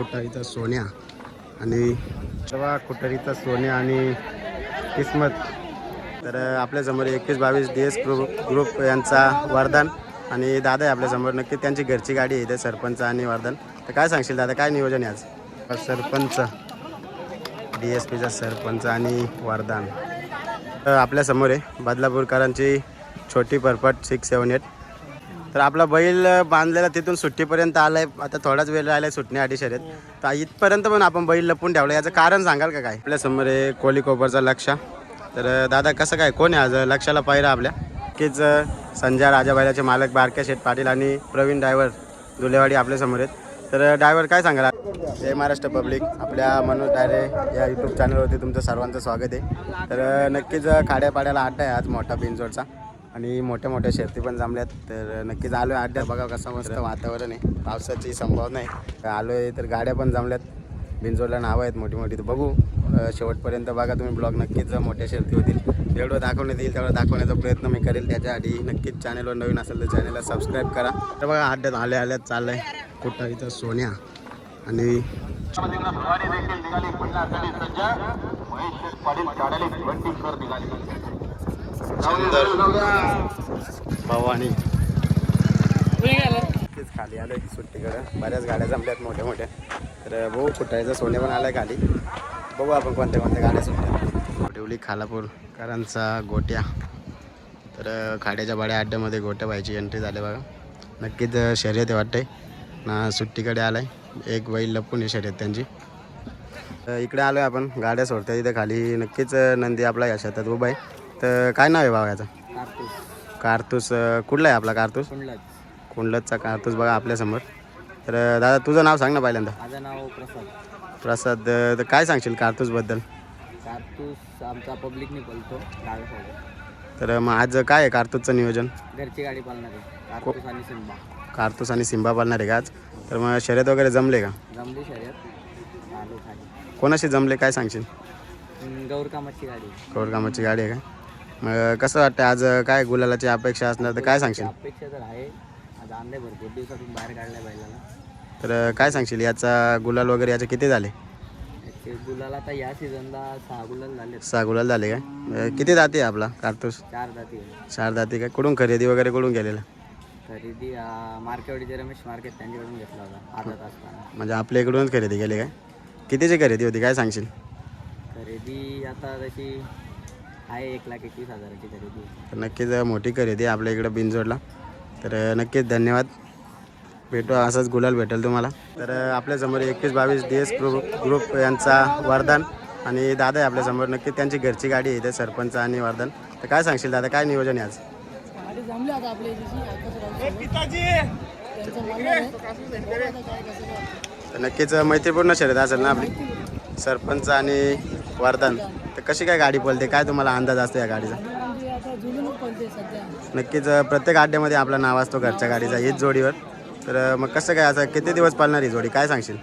कुटारीचा सोन्या आणि तेव्हा कुटारीचा सोन्या आणि किस्मत. तर आपल्यासमोर एकवीस बावीस डी एस ग्रुप ग्रुप यांचा वरदान आणि दादा आहे आपल्यासमोर नक्की त्यांची घरची गाडी आहे इथे सरपंच आणि वरदान. तर काय सांगशील दादा काय नियोजन आहे आज? सरपंच. डी एस पीचा सरपंच आणि वरदान. तर आपल्यासमोर आहे बदलापूरकरांची छोटी परपट सिक्स सेवन एट तर आपला बैल बांधलेला तिथून सुट्टीपर्यंत आलाय. आता थोडाच वेळ राहिलाय सुटण्याआधी शर्यत. तर इथपर्यंत पण आपण बैल लपून ठेवलं याचं कारण सांगाल का काय? आपल्यासमोर आहे कोली कोपरचा लक्ष तर दादा कसं काय? कोण आहे आज? लक्षाला पाहिरा आपल्या? कीच संजय राजाबाईलाचे मालक बारके शेठ पाटील आणि प्रवीण ड्रायव्हर दुलेवाडी आपल्यासमोर आहेत. तर ड्रायव्हर काय सांगाल? जय महाराष्ट्र पब्लिक. आपल्या मनोज डायरे या यूट्यूब चॅनलवरती तुमचं सर्वांचं स्वागत आहे. तर नक्कीच खाड्यापाड्याला अड्डा आहे आज मोठा बिनजोडचा. आणि मोठ्या मोठ्या शर्ती पण जमल्यात. तर नक्कीच आलो आहे अड्ड्यात बघा कसं मस्त वातावरण आहे. पावसाची संभावना आहे. आलो आहे तर गाड्या पण जमल्यात. बिनजोडला नावं आहेत मोठी मोठी. तर बघू शेवटपर्यंत बघा तुम्ही ब्लॉग. नक्कीच मोठ्या शर्ती होतील जेवढं दाखवण्यात येईल तेवढं दाखवण्याचा प्रयत्न मी करेल. त्याच्याआधी नक्कीच चॅनलवर नवीन असेल तर चॅनलला सबस्क्राईब करा. तर बघा अड्ड्यात आल्या आल्यात चाललं आहे कुठं सोन्या आणि सुंदर. भवानी. तेच खाली आलोय सुट्टीकडं. बऱ्याच गाड्या जमल्यात मोठ्या मोठ्या. तर भाऊ कुठायचा? सोने पण आलाय खाली. बघू आपण कोणत्या कोणत्या गाड्या सुटल्या ठेवली खालापूरकरांचा गोट्या. तर खाड्याच्या बाड्या अड्ड्यामध्ये गोट्या व्हायची एंट्री झाली बघा. नक्कीच शर्यत आहे वाटतंय. ना सुट्टीकडे आलाय. एक बैल लपून आहे शर्यत त्यांची. तर इकडे आलोय आपण. गाड्या सोडतात इथे खाली. नक्कीच नंदी आपला या शेतात उभा आहे. तर काय नाव आहे भाव याचा कारतूस कुठला आहे आपला कारतूस? कुंडलतचा कारतूस बघा आपल्यासमोर तर दादा तुझं नाव सांग ना पहिल्यांदा. माझं नाव प्रसाद. तर काय सांगशील कारतूसबद्दल कारतूस आमचा पब्लिकने बोलतो डाव्यासोबत तर मग आज काय आहे कारतूसचं नियोजन? घरची गाडी पालणार आहे. कारतूस आणि सिंबा. कारतूस आणि सिंबा पालणार आहे का आज? तर मग शर्यत वगैरे जमले का? जमली शर्यत. कोणाशी जमले काय सांगशील? गौरकामाची गाडी. कोरकामाची गाडी आहे का? मग कसं वाटतं आज काय गुलालाची अपेक्षा असणार तर काय सांगशील? अपेक्षा तर आहे. आज आणले भरपूर दिवसातून बाहेर काढलाय बैलाला. तर काय सांगशील? याचा गुलाल वगैरे याचे किती झाले? याचे गुलाल आता या सीझनला सहा गुलाल झाले सहा गुलाल झाले काय किती जाते आपला कारतूस? चार जाती. चार जाती काय कुठून खरेदी वगैरे कुठून गेलेला? खरेदी अं, मार्केवाडीचे रमेश मार्केट त्यांच्याकडून घेतला होता म्हणजे आपल्या इकडूनच खरेदी केली काय? कितीची खरेदी होती? काय सांगशील? खरेदी आता तशी आहे एक लाख एकवीस हजाराची खरेदी. तर नक्कीच मोठी खरेदी आहे आपल्या इकडं बिनजोडला. तर नक्कीच धन्यवाद. भेटू असंच गुलाल भेटेल तुम्हाला. तर आपल्यासमोर एकवीस बावीस डी एस ग्रुप ग्रुप यांचा वरदान आणि दादा आहे आपल्यासमोर नक्कीच त्यांची घरची गाडी आहे इथे सरपंच आणि वरदान. तर काय सांगशील दादा काय नियोजन आहे आज? तर नक्कीच मैत्रीपूर्ण शर्यत असेल ना आपली? सरपंच आणि वरदान तर कशी काय गाडी पळते? काय तुम्हाला अंदाज असतो या गाडीचा? नक्कीच प्रत्येक अड्ड्यामध्ये आपला नाव असतो घरच्या गाडीचा हीच जोडीवर. तर मग कसं काय असं किती दिवस पाळणार ही जोडी? काय सांगशील?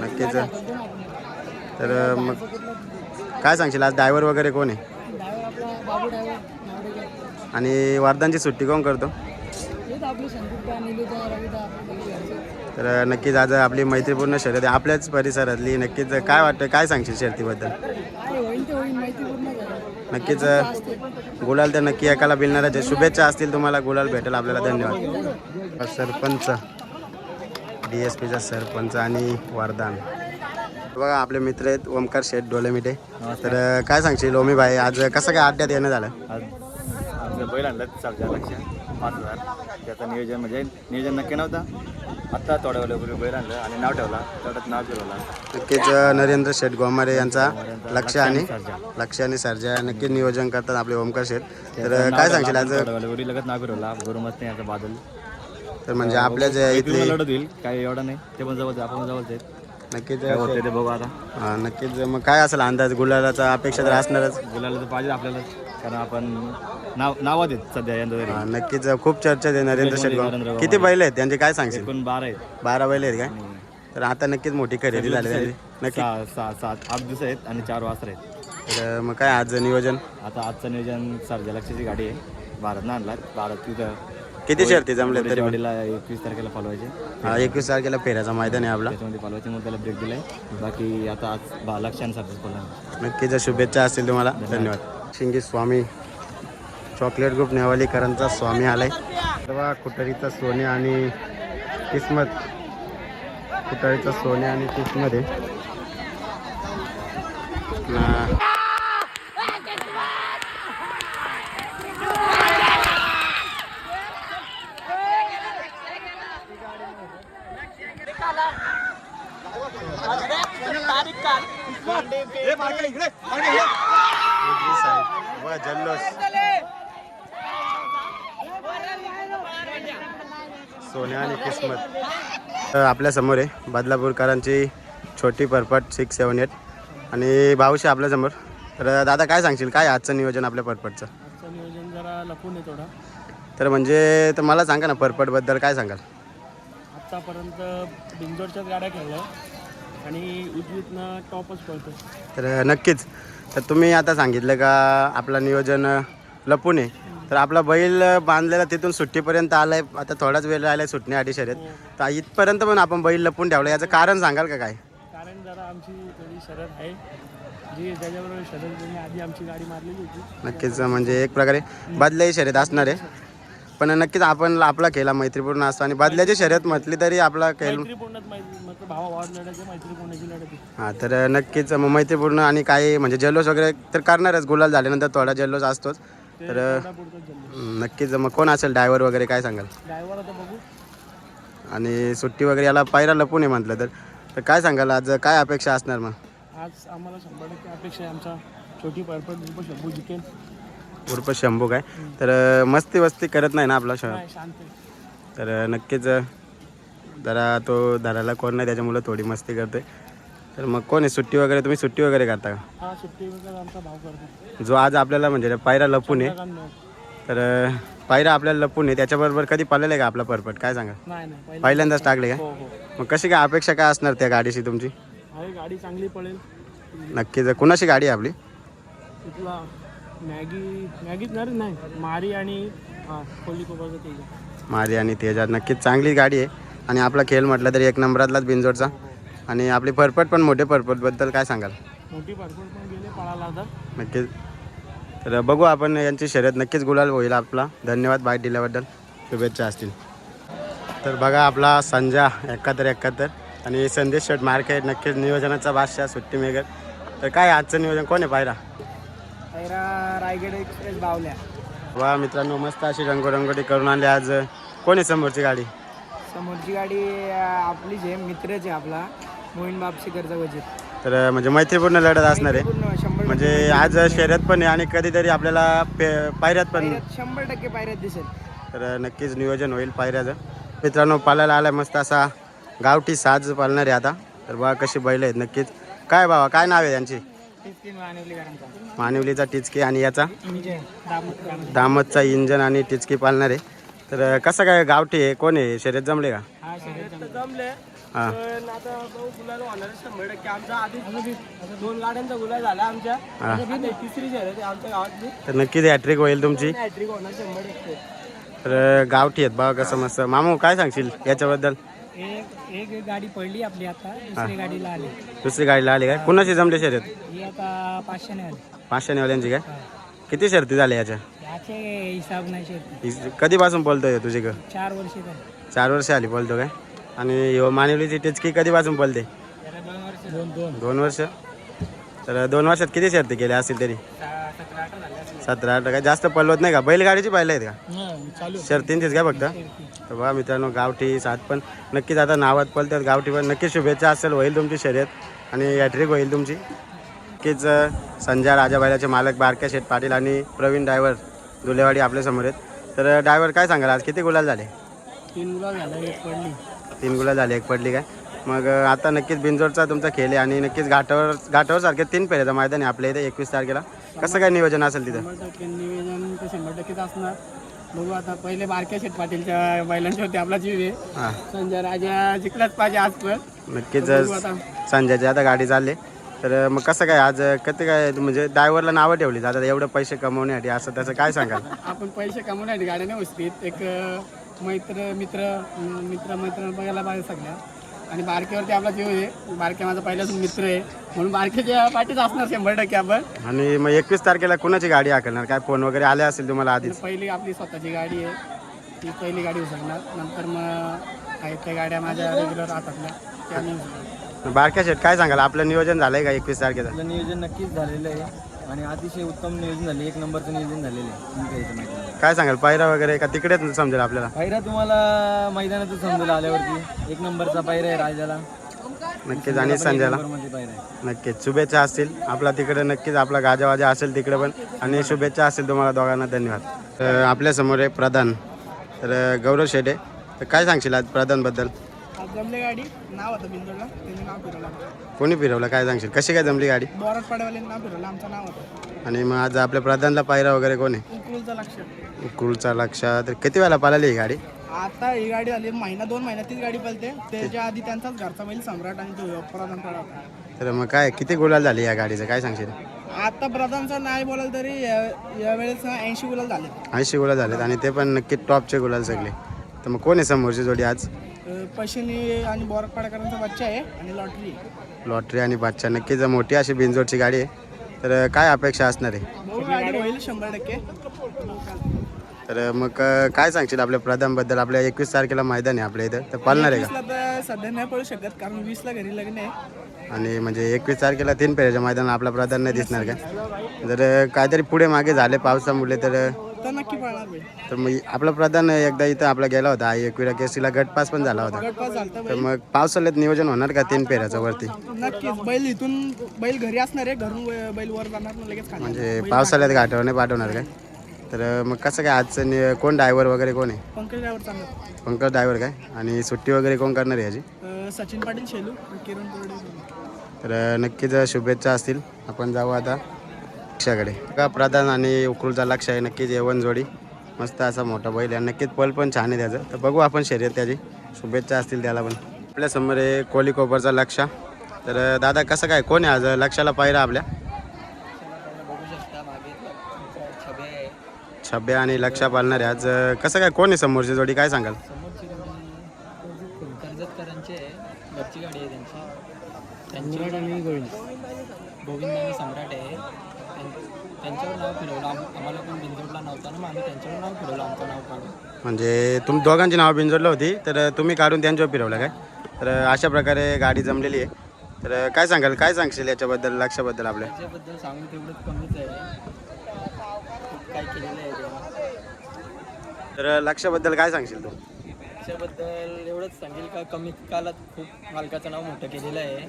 नक्कीच तर मग काय सांगशील? आज ड्रायव्हर वगैरे कोण आहे? आणि वर्धांची सुट्टी कोण करतो? तर नक्कीच आज आपली मैत्रीपूर्ण शर्यत आहे. आपल्याच परिसरातली नक्कीच काय वाटतं काय सांगशील झाली नक्कीच गुलाल तर नक्की एकाला बिलणारच आहे शुभेच्छा असतील. तुम्हाला गुलाल भेटेल. आपल्याला धन्यवाद. सरपंच डी एस पीचा सरपंच आणि वरदान. बघा आपले मित्र आहेत ओमकार शेठ डोलेमिटे. तर काय सांगशील ओमी भाई आज कसं काय अड्ड्यात येणं झालं? बैल आणलं चालच्या लक्ष पाच हजार. त्याचं नियोजन म्हणजे नियोजन नक्की नव्हतं. आत्ता थोड्या वेळेपूर्वी बैल आणलं आणि नाव ठेवला. तेवढ्यात नाव फिरवला. नक्कीच नरेंद्र शेठ गोमारे यांचा लक्ष आणि लक्ष आणि सर्जा नक्कीच नियोजन करतात आपले ओमकार शेठ. तर काय सांगशील आज? थोड्या वेळेपूर्वी लगत नाव फिरवला. गुरुमत नाही याचा बादल. तर म्हणजे आपल्या जे इथली लढत होईल. काही एवढं नाही. ते पण जवळ आपण जवळच आहेत. नक्कीच काय ते बघू आता. हा, नक्कीच. मग काय असेल अंदाज? गुलालाचा अपेक्षा तर असणारच. बोलायला तर पाहिजे आपल्याला. कारण आपण नाव नावात आहेत सध्या यंदा तरी हा, नक्कीच. खूप चर्चा आहे नरेंद्र. गोमारे. किती बैल आहेत? त्यांचे काय सांगशील? एकूण बारा आहेत. बारा बैल आहेत काय? तर आता नक्कीच मोठी खरेदी झाली त्यांची नक्की. सहा सहा सात आठ दिवस आहेत आणि चार वाजता आहेत. तर मग काय आज नियोजन? आता आजचं नियोजन सरजा लक्षाची गाडी आहे. भारतनं आणला भारत तिथं किती शर्ती जमले तरी? पण? वाडीला एकवीस तारखेला पालवायचे. हा एकवीस तारखेला फेऱ्याचा मैदान आहे आपला. त्याच्यामध्ये पालवायचे मग त्याला ब्रेक दिलाय. बाकी आता आज बा सर्विस पडला नक्कीच शुभेच्छा असतील तुम्हाला. धन्यवाद. शिंगे स्वामी चॉकलेट ग्रुप नेवालीकरांचा स्वामी आलाय. तेव्हा कुटारीचा सोने आणि किस्मत. कुटारीचा सोने आणि किस्मत आहे. ना- उजवी side. बघा जल्लोष सोने आणि किस्मत. आपल्यासमोर आहे बदलापूरकरांची छोटी परपट सिक्स सेवन एट. आणि भाऊशी आपल्यासमोर. तर दादा काय सांगशील? काय आजचं नियोजन आपल्या परपटचं? आजचं नियोजन जरा लपून आहे थोडा. तर म्हणजे तर मला सांगा ना परपटबद्दल काय सांगाल? आत्तापर्यंत बिंजोरच्याच गाड्या खेळल्या. आणि उजवीतनं टॉपच पळतो तर नक्कीच. तर तुम्ही आता सांगितलं का आपलं नियोजन लपून आहे. तर आपला बैल बांधलेला तिथून सुट्टीपर्यंत आलाय. आता थोडाच वेळ राहिलाय सुटण्यासाठी शर्यत. तर इथपर्यंत पण आपण बैल लपून ठेवलं याचं कारण सांगाल का काय? कारण जरा आमची थोडी शरद आहे. जी त्याच्याबरोबर शरद त्यांनी आधी आमची गाडी मारलेली होती. नक्कीच म्हणजे एक प्रकारे बदल्याही शर्यत असणार आहे. पण नक्कीच आपण आपला खेळा मैत्रीपूर्ण असतो आणि बदल्याची शर्यत म्हटली तरी आपला खेळ. हां तर नक्कीच मग मैत्रीपूर्ण आणि काही म्हणजे जल्लोष वगैरे तर करणारच. गुलाल झाल्यानंतर थोडा जल्लोष असतोच. तर नक्कीच मग कोण असेल? ड्रायव्हर वगैरे काय सांगाल? ड्रायव्हर आता बघू. आणि सुट्टी वगैरे याला पायरा लपून आहे म्हटलं तर तर काय सांगाल? आज काय अपेक्षा असणार मग? आज आम्हाला शंभर टक्के अपेक्षा आहे आमचा. छोटी परपट ग्रुप शंभू जिंकेल. उर्फ शंभू काय? तर मस्ती वस्ती करत नाही ना आपला शहर? काय शांत आहे. तर नक्कीच जरा तो धरायला कोण नाही त्याच्यामुळं थोडी मस्ती करते तर मग कोण आहे? सुट्टी वगैरे तुम्ही सुट्टी वगैरे करता का? हा सुट्टी वगैरे आमचा भाव करतो. जो आज आपल्याला म्हणजे पायरा लपून आहे. तर पायरा आपल्याला लपून आहे. त्याच्याबरोबर कधी पालेलं आहे का आपला परपट? काय सांगा? नाही पहिलं पहिल्यांदाच टाकले. काय हो हो. मग कशी काय अपेक्षा काय असणार त्या गाडीशी तुमची? आहे गाडी चांगली पळेल नक्कीच कुणाशी गाडी आहे आपली? तिथला मॅगी मॅगीच नाही रे, नाही. मारी आणि हा कोली कोबाचं तेज मारी आणि तेजात. नक्कीच चांगली गाडी आहे. आणि आपला खेळ म्हटलं तरी एक नंबरातलाच बिंजोडचा आणि आपली परपट पण मोठे परपटबद्दल काय सांगाल? मोठी भरपूर पण गेले पळाला आता. नक्कीच. तर बघू आपण यांची शर्यत नक्कीच गुलाल होईल आपला. धन्यवाद बाईट दिल्याबद्दल. शुभेच्छा असतील. तर बघा आपला संजा एकाहत्तर एकाहत्तर. आणि संदेश शेट मार्केट नक्कीच नियोजनाचा बादशाह सुट्टी मेघर तर काय आजचं नियोजन? कोण आहे पायरा? रायगड एक्सप्रेस बावल्या. वा मित्रांनो मस्त अशी रंगोरंगोटी करून आणली आज. कोण आहे समोरची गाडी? समोरची गाडी आपलीच आहे मित्रच आहे आपला. मोहीन बापशीकरचा वजीर. तर म्हणजे मैत्रीपूर्ण लढत असणार आहे. पूर्ण शंभर म्हणजे आज शर्यत पण आहे आणि कधीतरी आपल्याला पे पायऱ्यात पण शंभर टक्के पायऱ्यात दिसेल. तर नक्कीच नियोजन होईल पायऱ्याचं. मित्रांनो पालायला आलाय मस्त असा गावठी साज पालणार आहे आता. तर बघा कशी बैल आहेत नक्कीच. काय बाबा काय नाव आहे यांची? मानिवलीचा टिचकी आणि याचा? दामतचा इंजन आणि टिचकी पालणार. आहे तर कसं काय गावठी आहे? कोण आहे? शर्यत जमले का? जमले. हां. पण आता भाऊ गुलाल होणार शंभर टक्के. आमचा आधी दोन गाड्यांचा गुलाल झाला आमच्या. हा. आता तिसरी शर्यत आहे आमच्या गावातली. तर नक्कीच हॅट्रिक होईल तुमची? हॅट्रिक होणार शंभर टक्के. तर गावठी आहेत बघा कसं मस्त. मामू काय सांगशील याच्याबद्दल? एक एक गाडी पडली आपली आता. दुसरी गाडीला आली. दुसरी गाडीला आली काय? कुणाची जमले शर्यत? ही आता पाचशे आली. पाचशे नेवल्यांची काय किती शर्ती झाल्या याच्या? याचे हिसाब नाही शेत कधीपासून बोलतोय तुझी ग? चार वर्ष झाली. चार वर्ष आली बोलतो काय? आणि ह्यो मानिवलीची टिचकी कधीपासून बोलते? दोन वर्ष. दोन दोन दोन वर्ष तर दोन वर्षात किती शर्ती केल्या असतील तरी? सतरा अठरा झाले सतरा अठरा काय? जास्त पलवत नाही का? बैलगाडीची पाहिलं आहेत का? चालू शर्तींचीच काय फक्त? तर बघा मित्रांनो गावठी सात पण. नक्कीच आता नावात पलतात गावठी पण. नक्कीच शुभेच्छा असेल होईल तुमची शर्यत. आणि हॅट्रिक होईल तुमची नक्कीच अं, संजय राजाबाईलाचे मालक बारक्या शेठ पाटील आणि प्रवीण ड्रायव्हर धुलेवाडी आपल्यासमोर आहेत. तर ड्रायव्हर काय सांगाल आज किती गुलाल झाले? तीन गुलाब झाला एक पडली. तीन गुलाल झाले एक पडली काय? मग आता नक्कीच बिंजोडचा तुमचा खेळ आहे आणि नक्कीच घाटावर घाटावर सारखे तीन पेऱ्याचं मैदान आहे आपल्या इथे एकवीस तारखेला. कसं काय नियोजन असेल तिथं? शंभर टक्के निवेदन तर शंभर टक्केच असणार. बघू आता पहिले बारक्या शेठ पाटीलच्या आपला जीव आहे. हां. संजय राजा जिंकलाच पाहिजे आज पण. नक्कीच बघू आता. संजयची आता गाडी चालली. तर मग कसं काय आज किती काय म्हणजे ड्रायव्हरला नावं ठेवली आता एवढे पैसे कमवण्यासाठी? असं तसं काय सांगाल? आपण पैसे कमवण्यासाठी गाड्या नाही उचलीत एक मैत्र मित्र मित्र मैत्र बघायला पाहिजे सगळ्या. आणि बारक्यावरती आपला जीव आहे. बारक्या माझा पहिलाच मित्र आहे. म्हणून बारक्याच्या पाठीच असणार शंभर टक्के आपण. आणि मग एकवीस तारखेला कुणाची गाडी हाकलणार? काय फोन वगैरे आले असेल तुम्हाला आधीच? पहिली आपली स्वतःची गाडी आहे. ती पहिली गाडी उचलणार नंतर मग आहेत त्या गाड्या माझ्या रेग्युलर राहतातल्या त्या मी उचलणार बारक्या शेट काय सांगाल? आपलं नियोजन झालंय का एकवीस तारखेचं? आपलं नियोजन नक्कीच झालेलं आहे आणि अतिशय उत्तम नियोजन झाले. एक नंबरचं नियोजन झालेलं आहे. इथं मैदानात काय सांगाल? पायरा वगैरे का तिकडेच समजेल आपल्याला? पायरा तुम्हाला मैदानातच समजेल आल्यावरती. एक नंबरचा पायरा आहे राजाला. नक्कीच आणि संजयला? नंबरमध्ये पायरा आहे. नक्कीच शुभेच्छा असतील. आपला तिकडे नक्कीच आपला गाजावाजा असेल तिकडे पण. आणि शुभेच्छा असतील तुम्हाला दोघांना धन्यवाद. तर आपल्यासमोर आहे प्रधान. तर गौरव शेटे तर काय सांगशील आज प्रधानबद्दल? आज जमले गाडी. नाव होतं त्यांनी नाव फिरवलं. कोणी फिरवलं? काय सांगशील? कशी काय जमली गाडी? नाव फिरवलं आमचं नाव होतं. आणि मग आज आपल्या प्रधानला पायरा वगैरे कोण आहे? उकळूचं लक्ष. कुलचा लक्ष. तर किती वेळा पाळाली ही गाडी? आता ही गाडी आली महिना दोन महिन्यात तीच गाडी पळते. त्याच्या आधी त्यांचाच घरचा बैल सम्राट आणि तो प्रधान पडा होता. तर मग काय किती गुलाल झाली या गाडीचं? काय सांगशील? आता प्रधानचं नाही बोलाल तरी या- यावेळेस ऐंशी गुलाल झाले. ऐंशी गुलाल झालेत आणि ते पण नक्की टॉपचे गुलाल सगळे. तर मग कोण आहे समोरची जोडी आज? पैशानी आणि बोरात पाडेकरांचा बच्चा आहे आणि लॉटरी लॉटरी आणि बादशा नक्कीच मोठी अशी बिंजोडची गाडी आहे तर काय अपेक्षा असणार आहे? भाऊ गाडी होईल शंभर टक्के. तर मग काय सांगशील आपल्या प्रधानबद्दल आपल्या एकवीस तारखेला मैदान आहे आपल्या इथं. तर पाळणार आहे का? वीसला तर सध्या नाही पळू शकत कारण वीसला घरी लग्न आहे. आणि म्हणजे एकवीस तारखेला तीन पेऱ्याच्या मैदानात आपला प्रधान नाही दिसणार का? जर काहीतरी पुढे मागे झाले पावसामुळे तर तर नक्की पळणार तर मग आपला प्रधान एकदा इथं आपला गेला होता आई एकविरा केसीला गटपास पण झाला होता. गटपास झालता तर बैल मग पावसाळ्यात नियोजन होणार का तीन पेऱ्याचं वरती? नक्कीच. बैल इथून बैल घरी असणार आहे घरून बैल वर जाणार ना लगेच खाणार म्हणजे पावसाळ्यात घाटावर नाही पाठवणार काय? तर मग कसं काय आजचं नि- कोण ड्रायव्हर वगैरे कोण आहे? पंकज ड्रायव्हर चांगला. पंकज ड्रायव्हर काय? आणि सुट्टी वगैरे कोण करणार आहे याची? सचिन पाटील शेलू आणि किरण तर नक्कीच शुभेच्छा असतील. आपण जाऊ आता. लक्षाकडे. का प्रधान आणि उकरूचा लक्ष आहे नक्कीच येवन जोडी मस्त असा मोठा बैल आहे. नक्कीच पल पण छान आहे त्याचं. तर बघू आपण शर्यत त्याची. शुभेच्छा असतील त्याला पण. आपल्यासमोर आहे कोली कोपरचा लक्ष. तर दादा कसं काय? कोण आहे आज? लक्षाला पाहिरा आपल्या. छबे छब्या आणि लक्षा पालणार. आहे आज कसं काय? कोण आहे समोरची जोडी? काय सांगाल समोरची गाडी कर्जतकरांची आहे घरची गाडी आहे त्यांची त्यांची आणि गोविंद गोविंद आणि सम्राट आहे त्यां- त्यांच्यावर नाव फिरवलं आम- आम्हाला पण बिंदोडला नव्हता ना मग आम्ही त्यांच्यावर नाव फिरवलं आमचं नाव काढून म्हणजे तुम दोघांची नावं बिंजोडलं होती तर तुम्ही काढून त्यांच्यावर फिरवलं काय? तर अशा प्रकारे गाडी जमलेली आहे. तर काय सांगाल काय सांगशील याच्याबद्दल लक्षाबद्दल आपल्या त्याच्याबद्दल सांगून तेवढंच कमीच आहे. खूप काय केलेलं आहे त्याला तर लक्षाबद्दल काय सांगशील तू? त्याच्याबद्दल एवढंच सांगेल का कमी कालात खूप मालकाचं नाव मोठं केलेलं आहे.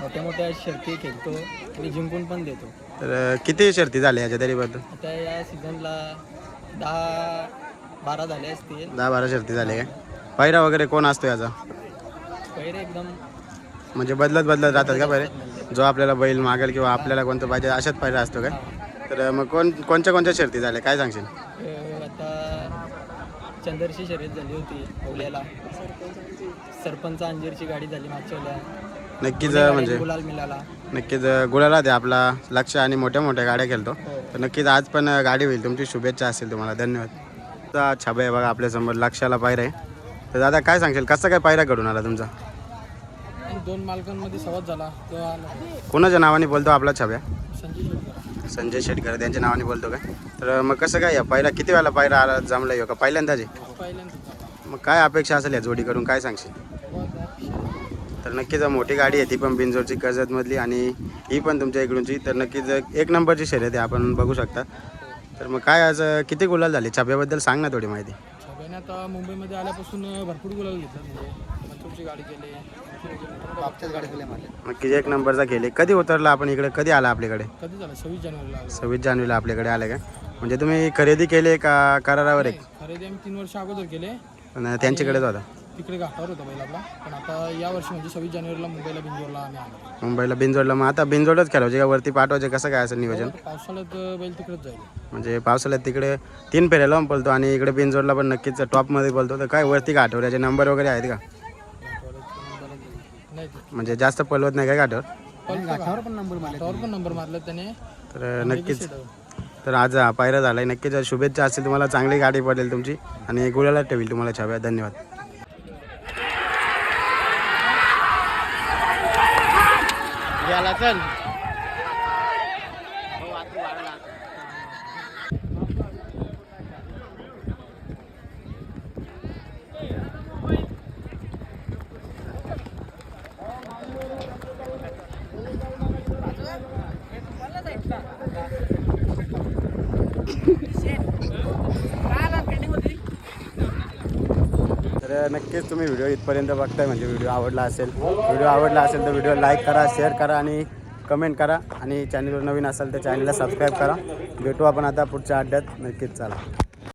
मोठ्या मोठ्या शर्ती खेळतो आणि जिंकून पण देतो. तर किती शर्ती झाल्या याच्या तरीबद्दल आता या सीझनला दहा बारा झाले असतील. दहा बारा शर्ती झाल्या काय? पायरा वगैरे कोण असतो याचा? पहिले एकदम म्हणजे बदलत बदलत राहतात का पहिले जो आपल्याला बैल मागेल किंवा आपल्याला कोणतं पाहिजे अशाच पायरा असतो काय? तर मग कोण कोणत्या कोणत्या शर्ती झाल्या? काय सांगशील? अं, आता चंदरची शर्यत झाली होती ओल्याला. सरपंच अंजीरची गाडी झाली मागच्या. नक्कीच म्हणजे गुलाल मिळाला नक्कीच गुलाला ते आपला. लक्ष आणि मोठ्या मोठ्या गाड्या खेळतो. तर नक्कीच आज पण गाडी होईल. तुमची शुभेच्छा असेल तुम्हाला. धन्यवाद. छाबा आहे बघा आपल्यासमोर लक्षाला पायरा आहे. तर दादा काय सांगशील? कसं काय पायरा घडून आला तुमचा? दोन मालकांमध्ये संवाद झाला. तेव्हा आला. कोणाच्या नावाने बोलतो आपला छाब्या संजय शेटकर. संजय शेटकर त्यांच्या नावाने बोलतो काय तर मग कसं काय या किती वेळा पायरा आला जमला येऊ का पहिल्यांदाच आहे? पहिल्यांदा मग काय अपेक्षा असेल या जोडीकडून? काय सांगशील? तर नक्कीच मोठी गाडी आहे ती पण बिंजोरची कर्जतमधली आणि ही पण तुमच्या इकडूनची. तर नक्कीच एक नंबरची शर्यत आहे आपण बघू शकता. तर मग काय आज किती गुलाल झाली? छाप्याबद्दल सांग ना थोडी माहिती. छब्याने आता मुंबईमध्ये आल्यापासून भरपूर गुलाल घेतला म्हणजे. मंचूरची गाडी केली बापच्याच गाडी केली माझ्या नक्कीच एक नंबरचा केले. कधी उतरला आपण इकडे? कधी आला आपल्याकडे? कधी झालं? सव्वीस जानेवारीला आलो. सव्वीस जानेवारीला आपल्याकडे आले काय म्हणजे तुम्ही खरेदी केली का करारावर एक? खरेदी आम्ही तीन वर्ष अगोदर केले. पण त्यांच्याकडेच होता. तिकडे घाटावर होता बैल आपला. पण आता या वर्षी म्हणजे सव्वीस जानेवारीला मुंबईला बिंजोरला आम्ही आलो. मुंबईला बिंजोडला. मग आता बिंजोडच खेळायचे का? वरती पाठवायचे कसं काय असं नियोजन? पावसाळ्यात बैल तिकडेच जाईल म्हणजे पावसाळ्यात तिकडे तीन फेऱ्याला पण पळतो आणि इकडे बिंजोडला पण नक्कीच टॉपमध्ये बोलतो तर काय वरती घाटावर याचे नंबर वगैरे आहेत का? नाही ते. म्हणजे जास्त पळवत नाही काय घाटावर? पण घाटावर पण नंबर मारला घाटावर पण नंबर मारला त्याने. तर नक्कीच. तर तर आज हा पायरा झाला आहे नक्कीच शुभेच्छा असतील तुम्हाला. चांगली गाडी पडेल तुमची. आणि गुळाला ठेवील तुम्हाला छाव्या. धन्यवाद. याला चल तर नक्कीच तुम्ही व्हिडिओ इथपर्यंत बघताय म्हणजे व्हिडिओ आवडला असेल व्हिडिओ आवडला असेल तर व्हिडिओ लाईक करा शेअर करा आणि कमेंट करा आणि चॅनलवर नवीन असाल तर चॅनलला सबस्क्राईब करा. भेटू आपण आता पुढच्या अड्ड्यात. नक्कीच चला.